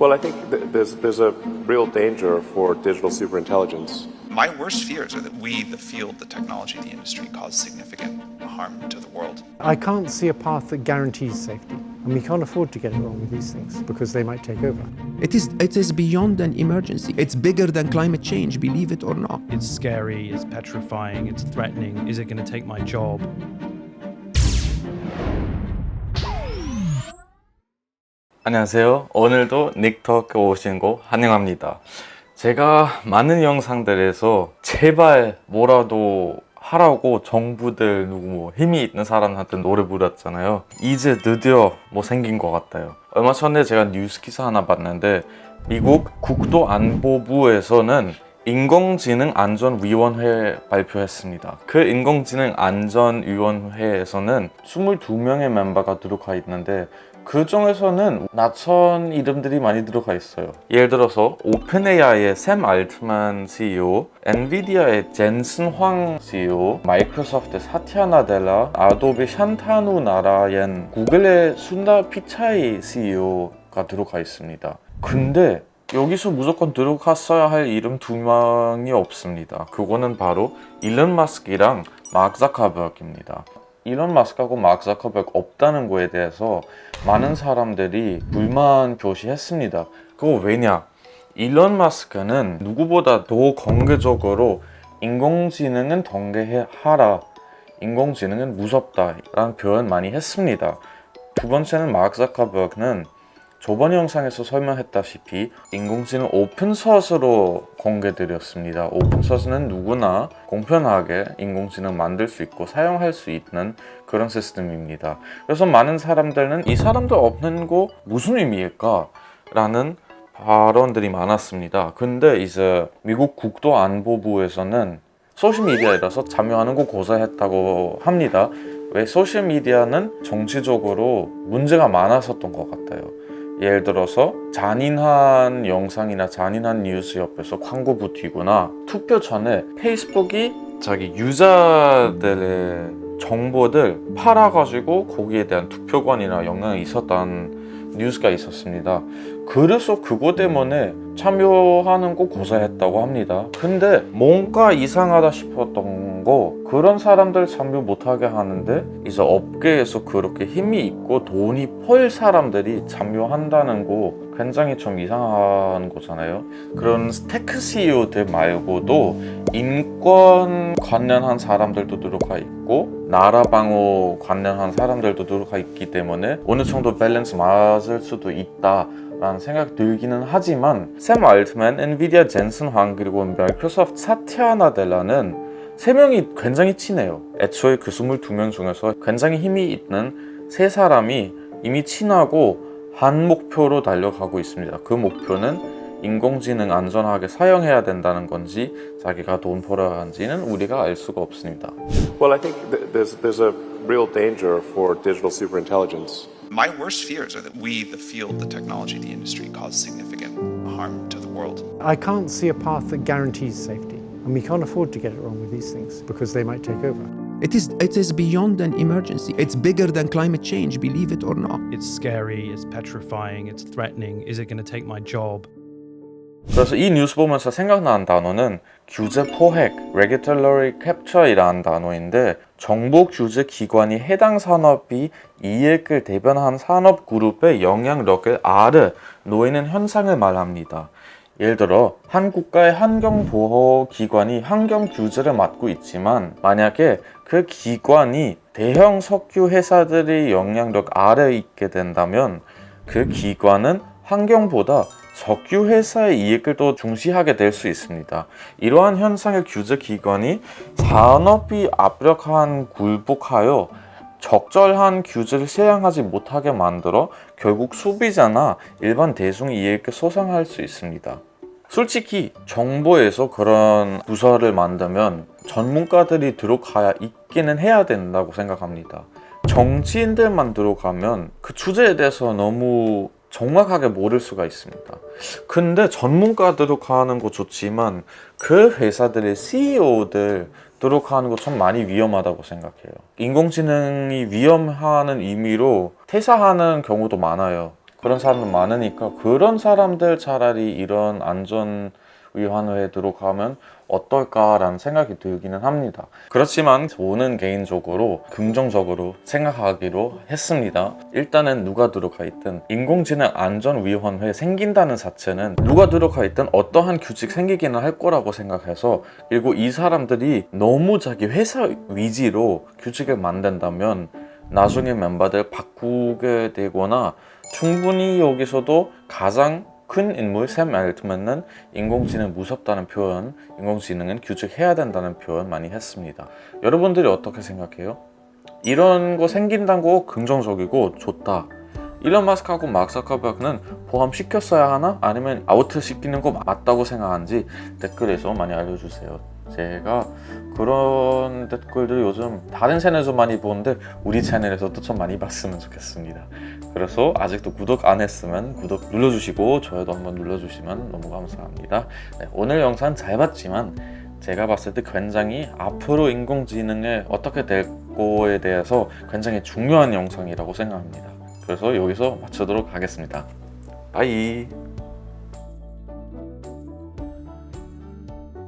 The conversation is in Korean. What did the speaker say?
Well, I think th- there's, there's a real danger for digital superintelligence. My worst fears are that we, the field, the technology, the industry, cause significant harm to the world. I can't see a path that guarantees safety. And we can't afford to get it wrong with these things because they might take over. It is, it is beyond an emergency. It's bigger than climate change, believe it or not. It's scary, it's petrifying, it's threatening. Is it going to take my job? 안녕하세요. 오늘도 닉터크 오신 거 환영합니다. 제가 많은 영상들에서 제발 뭐라도 하라고 정부들 누구 뭐 힘이 있는 사람한테 노래 부르잖아요. 이제 드디어 뭐 생긴 것 같아요. 얼마 전에 제가 뉴스 기사 하나 봤는데 미국 국토안보부에서는 인공지능 안전위원회 발표했습니다. 그 인공지능 안전위원회에서는 22명의 멤버가 들어가 있는데 그 중에서는 낯선 이름들이 많이 들어가 있어요. 예를 들어서 오픈AI의 샘 알트만 CEO, 엔비디아의 젠슨 황 CEO, 마이크로소프트의 사티아 나델라, 아도비 샨타누 나라옌, 구글의 순다 피차이 CEO가 들어가 있습니다. 근데 여기서 무조건 들어갔어야 할 이름 두 명이 없습니다. 그거는 바로 일론 마스크랑 마크 자카버그입니다. 일론 마스크하고 마크 자커버그 없다는 거에 대해서 많은 사람들이 불만 표시했습니다. 그거 왜냐? 일론 마스크는 누구보다 더 공개적으로 인공지능은 경계하라. 인공지능은 무섭다 라는 표현 많이 했습니다. 두 번째는 마크 자커버그는 저번 영상에서 설명했다시피 인공지능 오픈소스로 공개드렸습니다. 오픈소스는 누구나 공평하게 인공지능 만들 수 있고 사용할 수 있는 그런 시스템입니다. 그래서 많은 사람들은 이 사람들 없는 거 무슨 의미일까? 라는 발언들이 많았습니다. 근데 이제 미국 국토안보부에서는 소셜미디어라서 참여하는 거 고사했다고 합니다. 왜 소셜미디어는 정치적으로 문제가 많았었던 것 같아요. 예를 들어서 잔인한 영상이나 잔인한 뉴스 옆에서 광고 붙이거나 투표 전에 페이스북이 자기 유저들의 정보들 팔아가지고 거기에 대한 투표권이나 영향이 있었다는 뉴스가 있었습니다. 그래서 그거 때문에 참여하는 거 고사했다고 합니다. 근데 뭔가 이상하다 싶었던 거 그런 사람들 참여 못하게 하는데 이제 업계에서 그렇게 힘이 있고 돈이 펄 사람들이 참여한다는 거 굉장히 좀 이상한 거잖아요. 그런 테크 CEO들 말고도 인권 관련한 사람들도 들어가 있고 나라 방어 관련한 사람들도 들어가 있기 때문에 어느 정도 밸런스 맞을 수도 있다. 라는 생각 들기는 하지만 샘 알트만, 엔비디아 젠슨 황 그리고 마이크로소프트 사티아 나 델라는 세 명이 굉장히 친해요. 애초에 그 22명 중에서 굉장히 힘이 있는 세 사람이 이미 친하고 한 목표로 달려가고 있습니다. 그 목표는 인공지능 안전하게 사용해야 된다는 건지 자기가 돈 벌어야 하는지는 우리가 알 수가 없습니다. Well, I think th- there's, there's a real danger for digital superintelligence. My worst fears are that we, the field, the technology, the industry, cause significant harm to the world. I can't see a path that guarantees safety. And we can't afford to get it wrong with these things because they might take over. It is, it is beyond an emergency. It's bigger than climate change, believe it or not. It's scary, it's petrifying, it's threatening. Is it going to take my job? 그래서 이 뉴스 보면서 생각나는 단어는 규제 포획, regulatory capture이라는 단어인데 정보 규제 기관이 해당 산업이 이익을 대변한 산업 그룹의 영향력을 아래 놓이는 현상을 말합니다. 예를 들어 한 국가의 환경보호기관이 환경 규제를 맡고 있지만 만약에 그 기관이 대형 석유 회사들의 영향력 아래에 있게 된다면 그 기관은 환경보다 석유 회사의 이익을 더 중시하게 될 수 있습니다. 이러한 현상의 규제 기관이 산업이 압력한 굴복하여 적절한 규제를 시행하지 못하게 만들어 결국 소비자나 일반 대중의 이익을 소상할 수 있습니다. 솔직히 정부에서 그런 부서를 만들면 전문가들이 들어가야 있기는 해야 된다고 생각합니다. 정치인들만 들어가면 그 주제에 대해서 너무 정확하게 모를 수가 있습니다. 근데 전문가 들어가는 거 좋지만 그 회사들의 CEO들 들어가는 거 참 많이 위험하다고 생각해요. 인공지능이 위험하는 의미로 퇴사하는 경우도 많아요. 그런 사람들 많으니까 그런 사람들 차라리 이런 안전 위원회에 들어가면 어떨까라는 생각이 들기는 합니다. 그렇지만 저는 개인적으로 긍정적으로 생각하기로 했습니다. 일단은 누가 들어가 있든 인공지능 안전위원회 생긴다는 자체는 누가 들어가 있든 어떠한 규칙 생기기는 할 거라고 생각해서 그리고 이 사람들이 너무 자기 회사 위지로 규칙을 만든다면 나중에 멤버들 바꾸게 되거나 충분히 여기서도 가장 큰 인물 샘 알트만은 인공지능 무섭다는 표현, 인공지능은 규칙해야 된다는 표현 많이 했습니다. 여러분들이 어떻게 생각해요? 이런 거 생긴다는 거 긍정적이고 좋다. 일론 마스크하고 마크 서커버그는 포함시켰어야 하나? 아니면 아웃 시키는 거 맞다고 생각하는지 댓글에서 많이 알려주세요. 제가 그런 댓글들 요즘 다른 채널에서 많이 보는데 우리 채널에서도 좀 많이 봤으면 좋겠습니다. 그래서 아직도 구독 안 했으면 구독 눌러주시고 좋아요도 한번 눌러주시면 너무 감사합니다. 네, 오늘 영상 잘 봤지만 제가 봤을 때 굉장히 앞으로 인공지능에 어떻게 될 거에 대해서 굉장히 중요한 영상이라고 생각합니다. 그래서 여기서 마치도록 하겠습니다. 바이.